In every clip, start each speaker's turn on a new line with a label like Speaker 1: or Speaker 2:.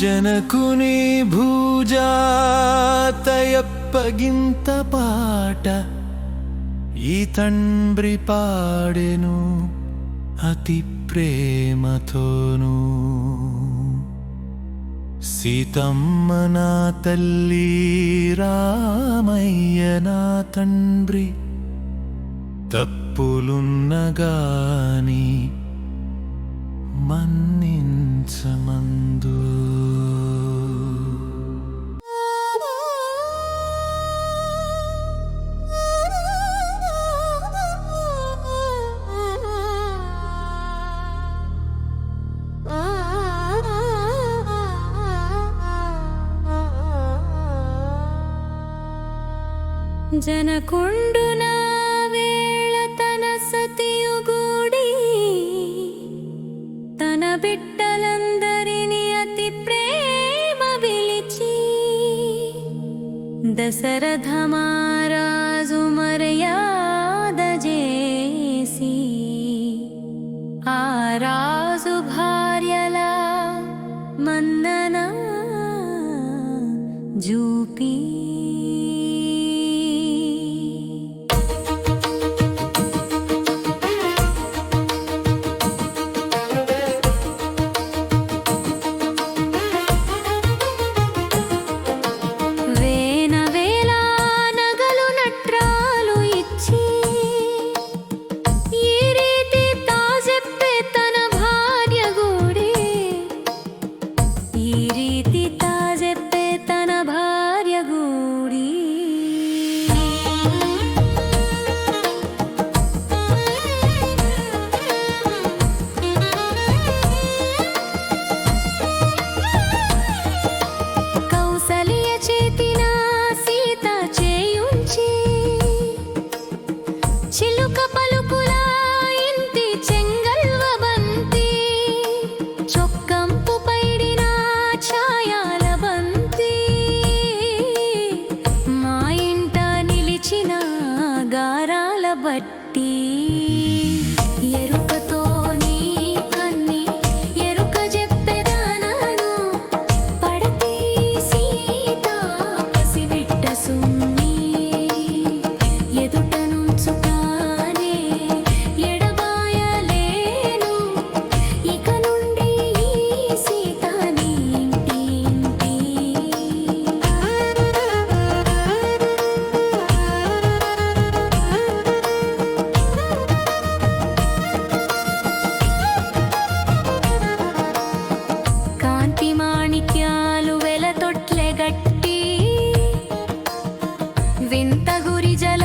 Speaker 1: జనకుని భూజాతయప్పగింత పాట ఈ తండ్రి పాడెను అతి ప్రేమతోను. సీతమ్మ నా తల్లి రామయ్య నా తండ్రి తప్పులున్నగాని మన్నించమందు.
Speaker 2: ಜನಕೊಂಡುನ ವೇಳತನ ಸತಿಯುಗೂಡಿ తన బిడ్డలందరిని అతి ప్రేమ పిలిచి దశరథ మహారాజు మర్యాద చేసి ఆ రాజు భార్యల మన్నన జూపీ వింత గురి జల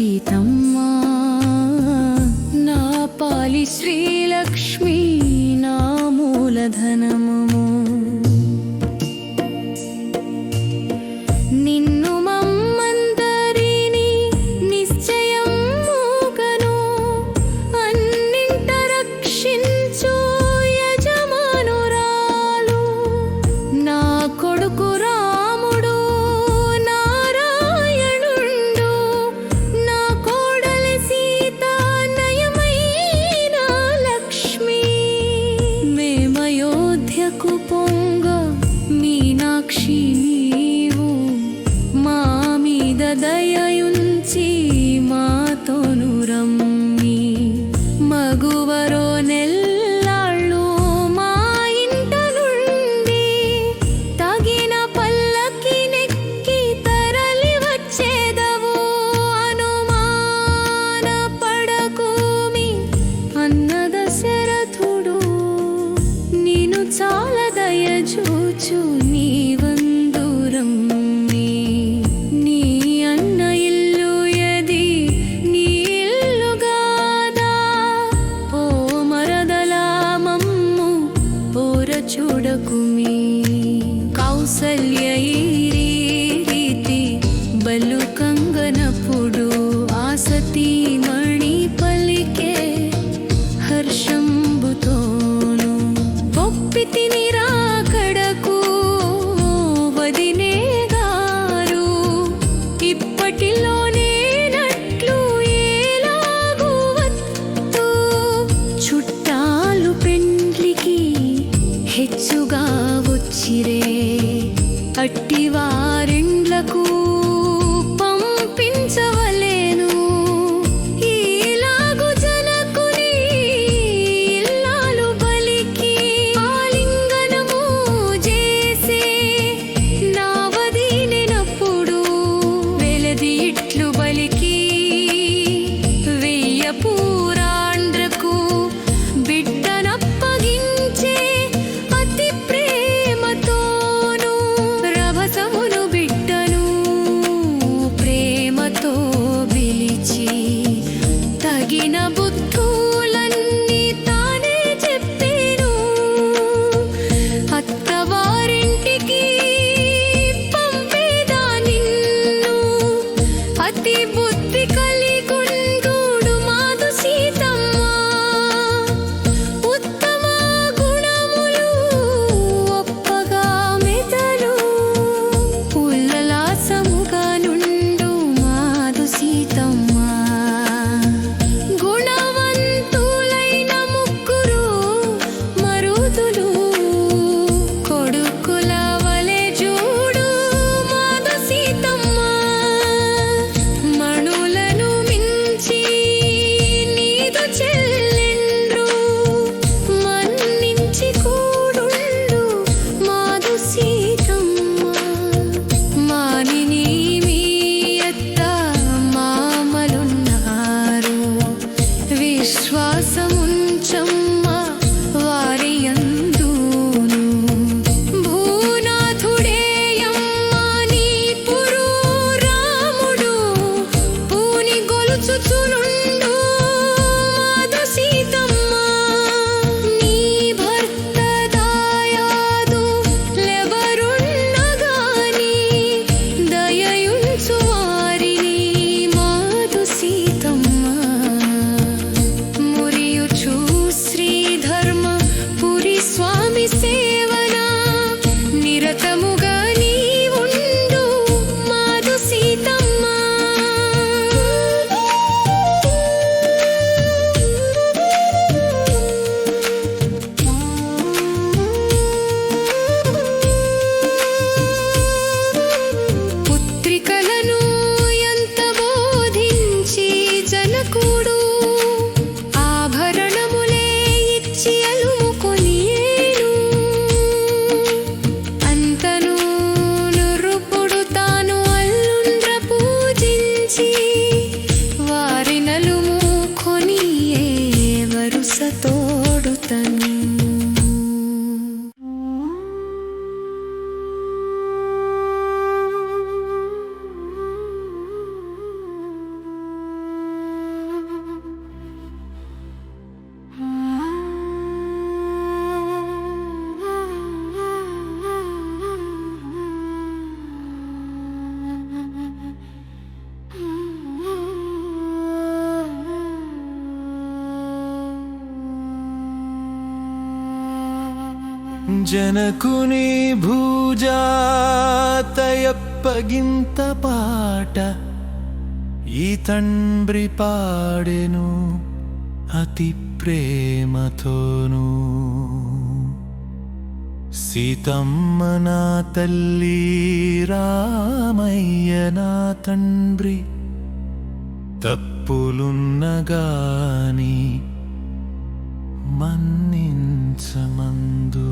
Speaker 2: సీతమ్మా నా పాలి శ్రీలక్ష్మీ నా మూలధనం to you.
Speaker 1: జనకుని భూజాతయప్పగింత పాట ఈ తండ్రి పాడెను అతి ప్రేమతోను సీతమ్మ నా తల్లి రామయ్య నా తండ్రి తప్పులున్నగాని మన్నించమందు